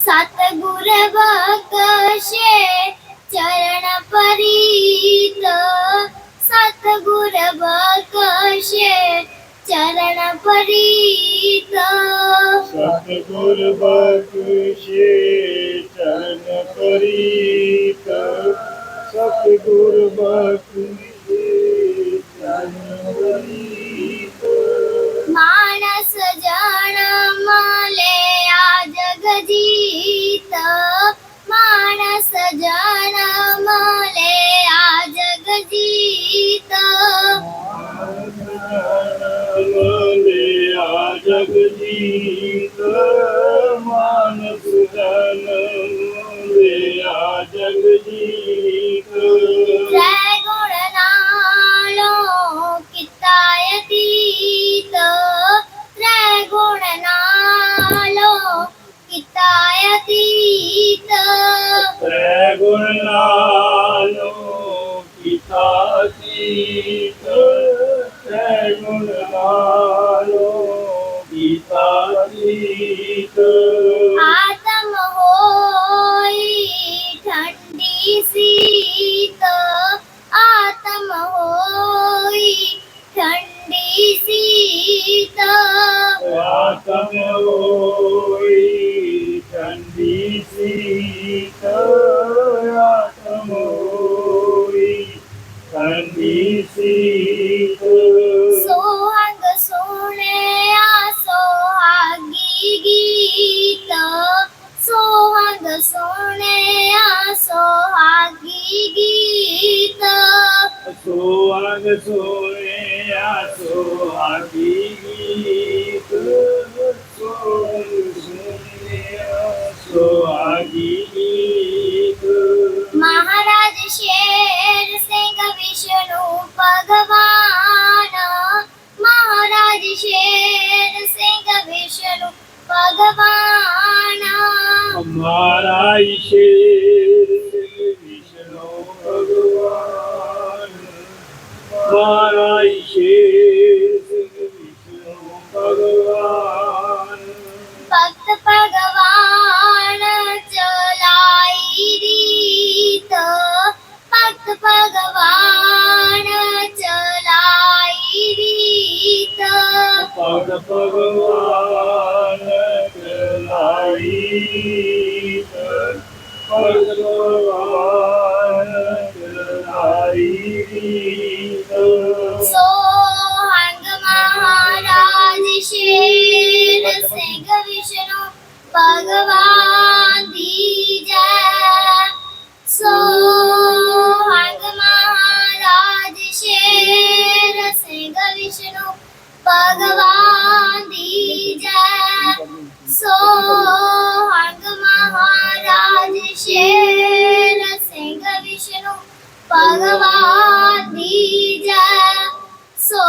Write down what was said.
ਸਤਗੁਰ ਬਖਸ਼ੇ ਚਰਨ ਪਰੀਤ ਸਤਗੁਰ ਬਖਸ਼ੇ ਚਰਨ ਪਰੀਤ ਸਤਿਗੁਰ ਬਖਸ਼ੇ ਚਰਨ ਪਰੀਤ ਸਤਿਗੁਰ ਬਖਸ਼ੇ ਚਰਨ ਪਰੀਤ चित मानस जण मले आज गजीत. जगजीत मानस जन मले आज जगजीत આતમ હોય ઠંડી શીત આતમ હોય ઠંડી શીત આતમ હોય ઠંડી શીત સોહાગ સોને આ સોહાગી ગીત સોહાગ સોને આ સોહાગી ગીત સોહાગ સોને આ સોહાગી ગીત ਭਗਵਾਨ ਹਮਾਰਾ ਈਸ਼ੇਰ ਵਿਸ਼ਨੂੰ ਭਗਵਾਨ ਹਮਾਰਾ ਈਸ਼ੇਰ ਵਿਸ਼ਨੂੰ ਭਗਵਾਨ ਭਗਤ ਭਗਵਾਨ ਚਲਾਈ ਰੀਤ ਭਗਤ ਭਗਵਾਨ ਚਲਾਈ ਰੀਤ ਭਗਤ ਭਗਵਾਨ ਕਲਾਈ ਭਗਤ ਭਗਵਾਨ ਕਲਾਈ ਸੋਹੰਗ ਮਹਾਰਾਜ ਸ਼ੇਰ ਸਿੰਘ ਵਿਸ਼ਨੂੰ ਭਗਵਾਨ ਦੀ ਜੈ। ਸੋਹੰਗ विष्णु भगवान् सो